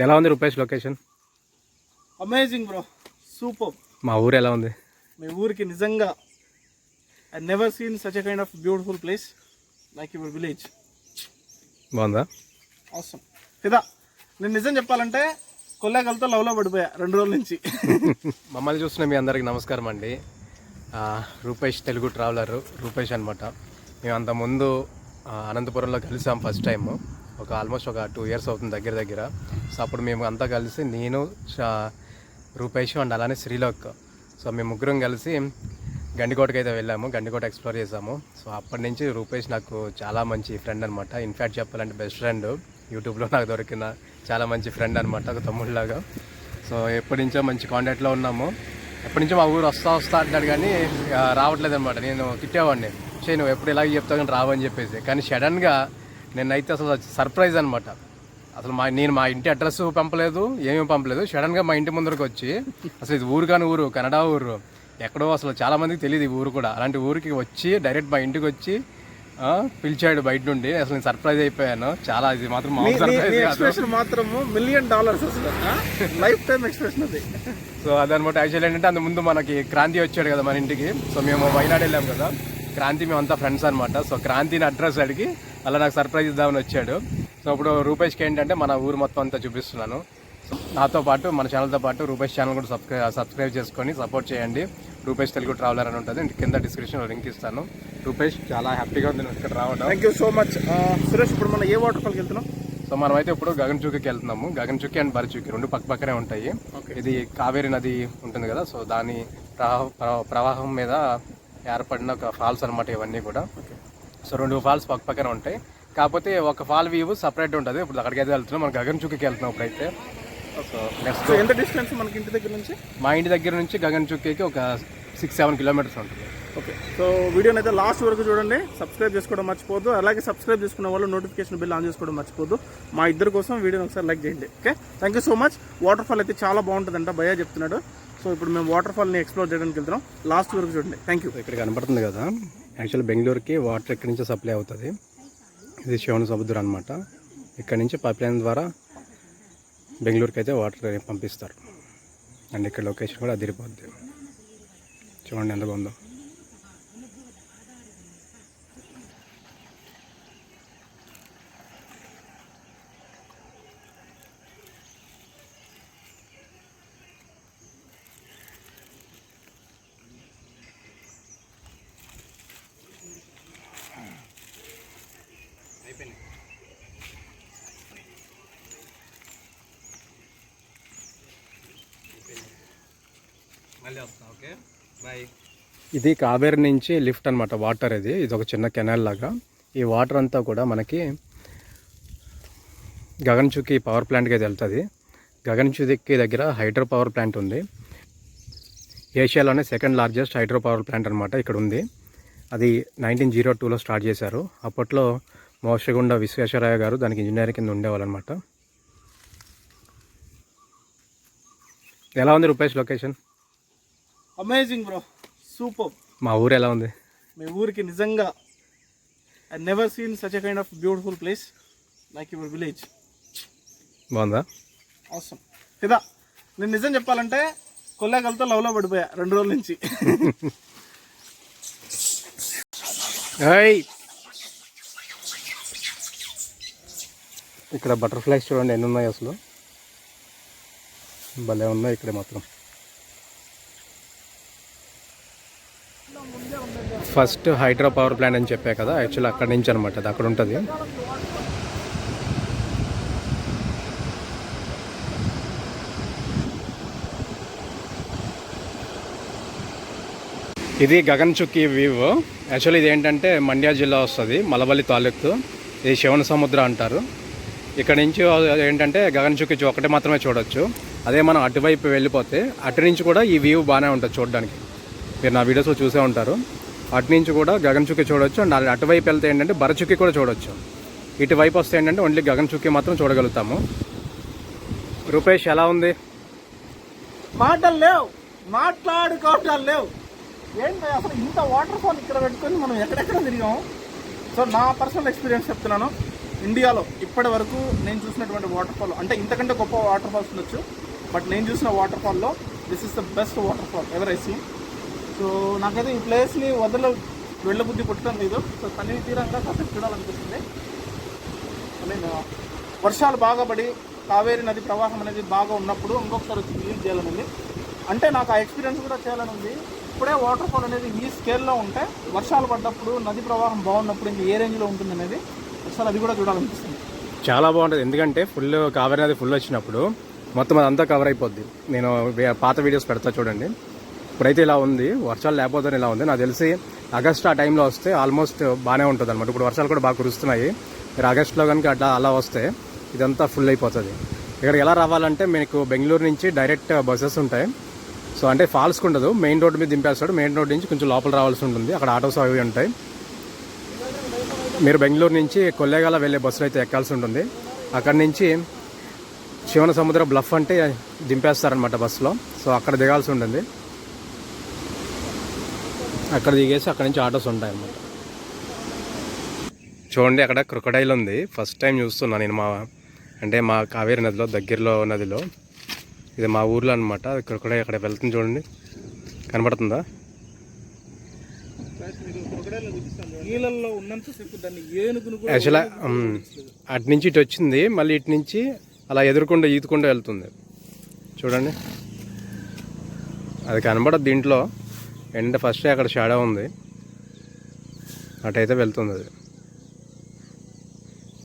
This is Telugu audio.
ఎలా ఉంది Rupesh location? Amazing bro super మా ఊరు ఎలా ఉంది? మీ ఊరికి నిజంగా I never seen such a kind of beautiful place like your village బాగుందా? అవసరం కదా నేను నిజం చెప్పాలంటే కొల్లేగలతో లవ్లో పడిపోయా రెండు రోజుల నుంచి. మమ్మల్ని చూస్తున్న మీ అందరికి నమస్కారం అండి. రూపేష్ తెలుగు ట్రావెలర్ రూపేష్ అనమాట మేము అంత ముందు ఆ, అనంతపురంలో కలిసాం ఫస్ట్ టైం ఒక ఆల్మోస్ట్ ఒక టూ ఇయర్స్ అవుతుంది దగ్గర దగ్గర. సో అప్పుడు మేము అంతా కలిసి నేను రూపేష్ అండ్ అలానే శ్రీలోక్. సో మేము ముగ్గురం కలిసి గండికోటకి అయితే వెళ్ళాము గండికోట ఎక్స్ప్లోర్ చేసాము. సో అప్పటి నుంచి రూపేష్ నాకు చాలా మంచి ఫ్రెండ్ అనమాట ఇన్ఫ్యాక్ట్ చెప్పాలంటే బెస్ట్ ఫ్రెండ్ యూట్యూబ్లో నాకు దొరికిన చాలా మంచి ఫ్రెండ్ అనమాట ఒక తమ్ముళ్ళలాగా. సో ఎప్పటి నుంచో మంచి కాంటాక్ట్లో ఉన్నాము. ఎప్పటి నుంచో మా ఊరు వస్తా వస్తా అంటాడు కానీ రావట్లేదు అనమాట నేను తిట్టేవాడిని. చే నువ్వు ఎప్పుడు ఇలాగ చెప్తావు కానీ రావని చెప్పేసి. కానీ సడన్గా నేనైతే అసలు సర్ప్రైజ్ అనమాట అసలు మా నేను మా ఇంటి అడ్రస్ పంపలేదు ఏమీ పంపలేదు. సడన్గా మా ఇంటి ముందరకు వచ్చి అసలు ఇది ఊరు కాని ఊరు కన్నడ ఊరు ఎక్కడో అసలు చాలా మందికి తెలియదు ఈ ఊరు కూడా. అలాంటి ఊరికి వచ్చి డైరెక్ట్ మా ఇంటికి వచ్చి పిలిచాడు బయట నుండి. అసలు నేను సర్ప్రైజ్ అయిపోయాను. చాలా ఇది మాత్రం ఎక్స్ప్రెషన్ మాత్రము మిలియన్ డాలర్స్ అసలు. లైఫ్ టైం ఎక్స్ప్రెషన్ అది. సో అదనమాట యాక్చువల్ ఏంటంటే అంత ముందు మనకి క్రాంతి వచ్చాడు కదా మన ఇంటికి. సో మేము వైనాడు వెళ్ళాం కదా. క్రాంతి మేమంతా ఫ్రెండ్స్ అనమాట సో క్రాంతిని అడ్రస్ అడిగి అలా నాకు సర్ప్రైజ్ ఇద్దామని వచ్చాడు. సో ఇప్పుడు రూపేష్కి ఏంటంటే మన ఊరు మొత్తం అంతా చూపిస్తున్నాను. నాతో పాటు మన ఛానల్తో పాటు రూపేష్ ఛానల్ కూడా సబ్స్క్రైబ్ సబ్స్క్రైబ్ చేసుకొని సపోర్ట్ చేయండి. రూపేష్ తెలుగు ట్రావెలర్ అని ఉంటుంది. కింద డిస్క్రిప్షన్లో లింక్ ఇస్తాను. రూపేష్ చాలా హ్యాపీగా ఉంది ఇక్కడ రావడం. Thank you so much Suresh ఇప్పుడు మనం ఏ వాటర్ ఫాల్కి వెళ్తున్నాం? సో మనం అయితే ఇప్పుడు గగన్ చుక్కి వెళ్తున్నాము గగన్ చుక్కి అండ్ బరిచుక్కి రెండు పక్క పక్కనే ఉంటాయి. ఇది కావేరి నది ఉంటుంది కదా సో దాని ప్రవాహ ప్రవా- ప్రవాహం మీద ఏర్పడిన ఒక ఫాల్స్ అనమాట ఇవన్నీ కూడా. సో రెండు ఫాల్స్ పక్క పక్కన ఉంటాయి. కాకపోతే ఒక ఫాల్ వ్యూ సపరేట్ ఉంటుంది. ఇప్పుడు అక్కడికి అయితే వెళ్తున్నాం. మనం గగన్ చుక్కి వెళ్తున్నాం ఇప్పుడైతే. సో నెక్స్ట్ ఎంత డిస్టెన్స్ మనకి ఇంటి దగ్గర నుంచి? మా ఇంటి దగ్గర నుంచి గగన్ చుక్కికి ఒక సిక్స్ సెవెన్ కిలోమీటర్స్ ఉంటుంది. ఓకే. సో వీడియోని అయితే లాస్ట్ వరకు చూడండి. సబ్స్క్రైబ్ చేసుకోవడం మర్చిపోద్దు అలాగే సబ్స్క్రైబ్ చేసుకున్న వాళ్ళు నోటిఫికేషన్ బిల్ ఆన్ చేసుకోవడం మర్చిపోద్దు మా ఇద్దరు కోసం వీడియోని ఒకసారి లైక్ చేయండి. Okay thank you so much waterfall అయితే చాలా బాగుంటుందంట. భయ్యా చెప్తున్నాడు. సో ఇప్పుడు మేము వాటర్ ఫాల్ని ఎక్స్ప్లోర్ చేయడానికి వెళ్తున్నాం. లాస్ట్ వరకు చూడండి. థ్యాంక్ యూ ఇక్కడ కనపడుతుంది కదా. యాక్చువల్ బెంగళూరుకి వాటర్ ఇక్కడి నుంచి సప్లై అవుతుంది? ఇది శివన సముద్రం అనమాట ఇక్కడ నుంచి పైప్ లైన్ ద్వారా బెంగళూరుకి అయితే వాటర్ పంపిస్తారు. అండ్ ఇక్కడ లొకేషన్ కూడా అదిరిపోద్ది. చూడండి ఎంత బాగుందో ఇది కావేరి నుంచి లిఫ్ట్ అనమాట వాటర్ ఇది. ఇది ఒక చిన్న కెనాల్ లాగా. ఈ వాటర్ అంతా కూడా మనకి గగన్చుకి పవర్ ప్లాంట్కి అయితే వెళ్తుంది గగన్చుకి దగ్గర హైడ్రో పవర్ ప్లాంట్ ఉంది. ఏషియాలోనే second largest hydro power plant అనమాట ఇక్కడ ఉంది అది నైన్టీన్ జీరో టూలో స్టార్ట్ చేశారు. అప్పట్లో మోసగుండ విశ్వేశ్వరయ్య గారు దానికి ఇంజనీరింగ్ కింద ఉండేవాళ్ళు అనమాట ఎలా ఉంది Rupesh location? Amazing bro super మా ఊరు ఎలా ఉంది? మీ ఊరికి నిజంగా I never seen such a kind of beautiful place like your village బాగుందా? అవసరం కదా నేను నిజం చెప్పాలంటే కొల్లేగలతో లవ్లో పడిపోయా రెండు రోజుల నుంచి. ఇక్కడ బటర్ఫ్లైస్ చూడండి ఎన్ని ఉన్నాయి అసలు. భలే ఉన్నాయి ఇక్కడ మాత్రం. ఫస్ట్ హైడ్రో పవర్ ప్లాంట్ అని చెప్పా కదా యాక్చువల్ అక్కడి నుంచి అనమాట అది అక్కడ ఉంటుంది. ఇది గగన్ చుక్కి వ్యూ. యాక్చువల్ ఇది ఏంటంటే మండ్యా జిల్లా వస్తుంది మలబల్లి తాలూకు. ఇది శివన సముద్రం అంటారు. ఇక్కడ నుంచి ఏంటంటే గగన్ చుక్కి ఒకటి మాత్రమే చూడొచ్చు. అదే మనం అటువైపు వెళ్ళిపోతే అటు నుంచి కూడా ఈ వ్యూ బాగానే ఉంటుంది చూడడానికి. మీరు నా వీడియోస్లో చూసే ఉంటారు. అటు నుంచి కూడా గగన్ చుక్కి చూడొచ్చు. అండ్ అటువైపు వెళ్తే ఏంటంటే బరచుక్కి కూడా చూడొచ్చు. ఇటువైపు వస్తే ఏంటంటే ఓన్లీ గగన్ చుక్కి మాత్రం చూడగలుగుతాము. రూపేష్ ఎలా ఉంది? మాటలు లేవు. మాట్లాడుకోవటాలు లేవు. ఏంటి అసలు ఇంత వాటర్ ఫాల్ ఇక్కడ పెట్టుకొని మనం ఎక్కడెక్కడ తిరిగాము? సో నా పర్సనల్ ఎక్స్పీరియన్స్ చెప్తున్నాను. ఇండియాలో ఇప్పటి వరకు నేను చూసినటువంటి వాటర్ ఫాల్ అంటే ఇంతకంటే గొప్ప వాటర్ ఫాల్స్ ఉండొచ్చు బట్ నేను చూసిన వాటర్ ఫాల్లో this is the best waterfall ever I see so నాకైతే ఈ ప్లేస్ని వదల వెళ్ళబుద్ధి పుట్టడం లేదు. సో తనివి తీరంగా కాస్త చూడాలనిపిస్తుంది. ఐ మీన్ uh, వర్షాలు బాగా పడి కావేరి నది ప్రవాహం అనేది బాగా ఉన్నప్పుడు ఇంకొకసారి వచ్చి విజిట్ చేయాలని అంటే నాకు ఆ ఎక్స్పీరియన్స్ కూడా చేయాలని ఉంది ఇప్పుడే వాటర్ ఫాల్ అనేది ఈ స్కేల్లో ఉంటే వర్షాలు పడ్డప్పుడు నది ప్రవాహం బాగున్నప్పుడు ఇంకా ఏ రేంజ్లో ఉంటుంది అనేది ఒకసారి అది కూడా చూడాలనిపిస్తుంది. చాలా బాగుంటుంది. ఎందుకంటే ఫుల్ కావేరీ నది ఫుల్ వచ్చినప్పుడు మొత్తం అదంతా కవర్ అయిపోద్ది. నేను పాత వీడియోస్ పెడతా చూడండి. ఇప్పుడైతే ఇలా ఉంది. వర్షాలు లేకపోతే ఇలా ఉంది. నాకు తెలిసి ఆగస్ట్ ఆ టైంలో వస్తే ఆల్మోస్ట్ బాగానే ఉంటుంది అనమాట ఇప్పుడు వర్షాలు కూడా బాగా కురుస్తున్నాయి. మీరు ఆగస్ట్లో కనుక అట్లా అలా వస్తే ఇదంతా ఫుల్ అయిపోతుంది. ఇక్కడికి ఎలా రావాలంటే మీకు బెంగళూరు నుంచి డైరెక్ట్ బస్సెస్ ఉంటాయి. సో అంటే ఫాల్స్కి ఉండదు మెయిన్ రోడ్ మీద దింపేస్తాడు. మెయిన్ రోడ్ నుంచి కొంచెం లోపల రావాల్సి ఉంటుంది. అక్కడ ఆటోస్ అవి ఉంటాయి. మీరు బెంగళూరు నుంచి కొల్లేగాల వెళ్ళే బస్సులో అయితే ఎక్కాల్సి ఉంటుంది. అక్కడి నుంచి శివన సముద్ర బ్లఫ్ అంటే దింపేస్తారనమాట బస్సులో. సో అక్కడ దిగాల్సి ఉంటుంది. అక్కడ దిగేసి అక్కడ నుంచి ఆటోస్ ఉంటాయి అన్నమాట చూడండి అక్కడ క్రొకడైల్ ఉంది. ఫస్ట్ టైం చూస్తున్నాను నేను మా అంటే మా కావేరి నదిలో దగ్గరలో నదిలో. ఇది మా ఊర్లో అనమాట క్రొకడైల్ అక్కడ వెళ్తుంది చూడండి. కనబడుతుందా? నీళ్ళల్లో ఉన్నంతసేపు దాన్ని ఏనుగును కూడా యాక్చువల్గా అటు నుంచి ఇటు వచ్చింది మళ్ళీ ఇటు నుంచి అలా ఎదురుకుండా ఈదుకుండా వెళ్తుంది. చూడండి. అది కనబడదు దీంట్లో. ఎండ ఫస్ట్ అక్కడ షాడో ఉంది. అటైతే వెళ్తుంది అది.